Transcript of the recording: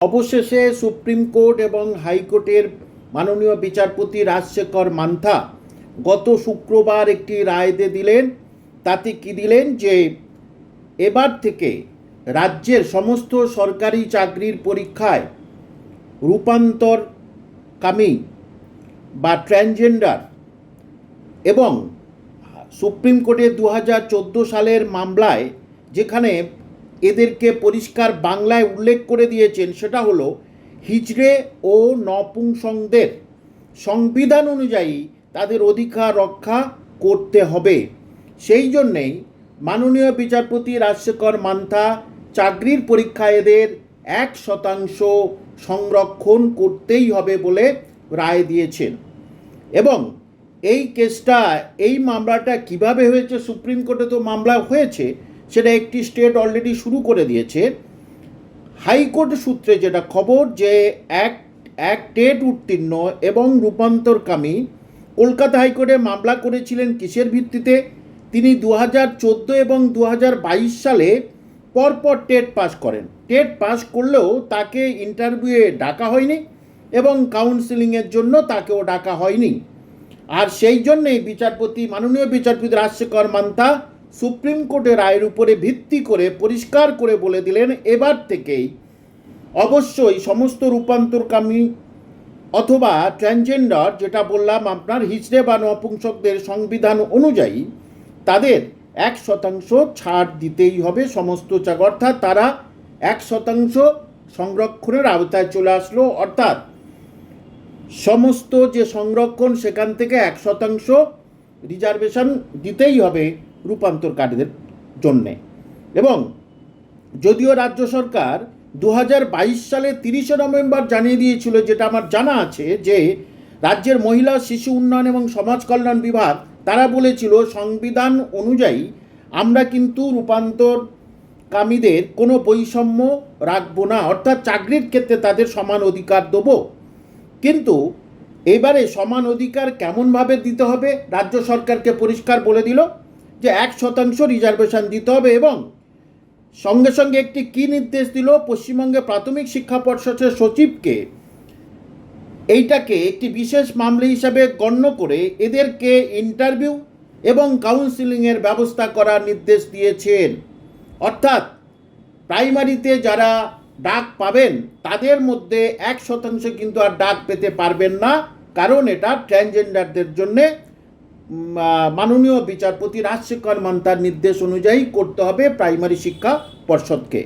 অবশেষে supreme court এবং হাইকোর্টের মাননীয় বিচারপতি রাজশেখর মান্থা গত শুক্রবার একটি রায় দিয়ে দিলেন। তাতে কি দিলেন যে, এবার থেকে রাজ্যের সমস্ত সরকারি চাকরির পরীক্ষায় রূপান্তরকামী বা ট্রান্সজেন্ডার এবং সুপ্রিম কোর্টে দু হাজার চোদ্দ সালের মামলায় যেখানে এদেরকে পরিষ্কার বাংলায় উল্লেখ করে দিয়েছেন সেটা হলো হিজড়ে ও নপুংসংদের সংবিধান অনুযায়ী তাদের অধিকার রক্ষা করতে হবে। সেই জন্যেই মাননীয় বিচারপতি রাজশেখর মান্থা চাকরির পরীক্ষায় এদের এক শতাংশ সংরক্ষণ করতেই হবে বলে রায় দিয়েছেন। এবং এই কেসটা, এই মামলাটা কীভাবে হয়েছে, সুপ্রিম কোর্টে তো মামলা হয়েছে সেটা একটি স্টেট অলরেডি শুরু করে দিয়েছে। হাইকোর্ট সূত্রে যেটা খবর যে এক এক টেট উত্তীর্ণ এবং রূপান্তরকামী কলকাতা হাইকোর্টে মামলা করেছিলেন কিসের ভিত্তিতে? তিনি দু হাজার চোদ্দ এবং দু হাজার বাইশ সালে পরপর টেট পাস করেন। টেট পাস করলেও তাকে ইন্টারভিউয়ে ডাকা হয়নি এবং কাউন্সিলিংয়ের জন্য তাকেও ডাকা হয়নি। আর সেই জন্যেই বিচারপতি মাননীয় বিচারপতি রাজশেখর মান্তা সুপ্রিম কোর্টের রায়ের উপরে ভিত্তি করে পরিষ্কার করে বলে দিলেন এবার থেকেই, অবশ্যই সমস্ত রূপান্তরকামী অথবা ট্রান্সজেন্ডার যেটা বললাম আপনার হিজড়ে বা নপুংসকদের সংবিধান অনুযায়ী তাদের এক শতাংশ ছাড় দিতেই হবে সমস্ত চাক অর্থাৎ তারা এক শতাংশ সংরক্ষণের আওতায় চলে আসলো। অর্থাৎ সমস্ত যে সংরক্ষণ সেখান থেকে এক শতাংশ রিজার্ভেশন দিতেই হবে। রূপান্তরকারীদের জন্যে। এবং যদিও রাজ্য সরকার দু হাজার বাইশ সালে তিরিশে নভেম্বর জানিয়ে দিয়েছিল, যেটা আমার জানা আছে, যে রাজ্যের মহিলা, শিশু উন্নয়ন এবং সমাজ কল্যাণ বিভাগ, তারা বলেছিল, সংবিধান অনুযায়ী আমরা কিন্তু রূপান্তরকামীদের কোনো বৈষম্য রাখব না, অর্থাৎ চাকরির ক্ষেত্রে তাদের সমান অধিকার দেবো। কিন্তু এবারে সমান অধিকার কেমনভাবে দিতে হবে, রাজ্য সরকারকে পরিষ্কার বলে দিল। যে এক শতাংশ রিজার্ভেশন দিতে হবে এবং সঙ্গে সঙ্গে একটি কি নির্দেশ দিল? পশ্চিমবঙ্গে প্রাথমিক শিক্ষা পর্ষদের সচিবকে এইটাকে একটি বিশেষ মামলা হিসাবে গণ্য করে এদেরকে ইন্টারভিউ এবং কাউন্সিলিংয়ের ব্যবস্থা করার নির্দেশ দিয়েছেন। অর্থাৎ প্রাইমারিতে যারা ডাক পাবেন, তাদের মধ্যে এক শতাংশ কিন্তু আর ডাক পেতে পারবেন না, কারণ এটা ট্রান্সজেন্ডারদের জন্যে মাননীয় বিচারপতি রাজশেখর মান্তার নির্দেশ অনুযায়ী করতে হবে প্রাইমারি শিক্ষা পর্ষদকে।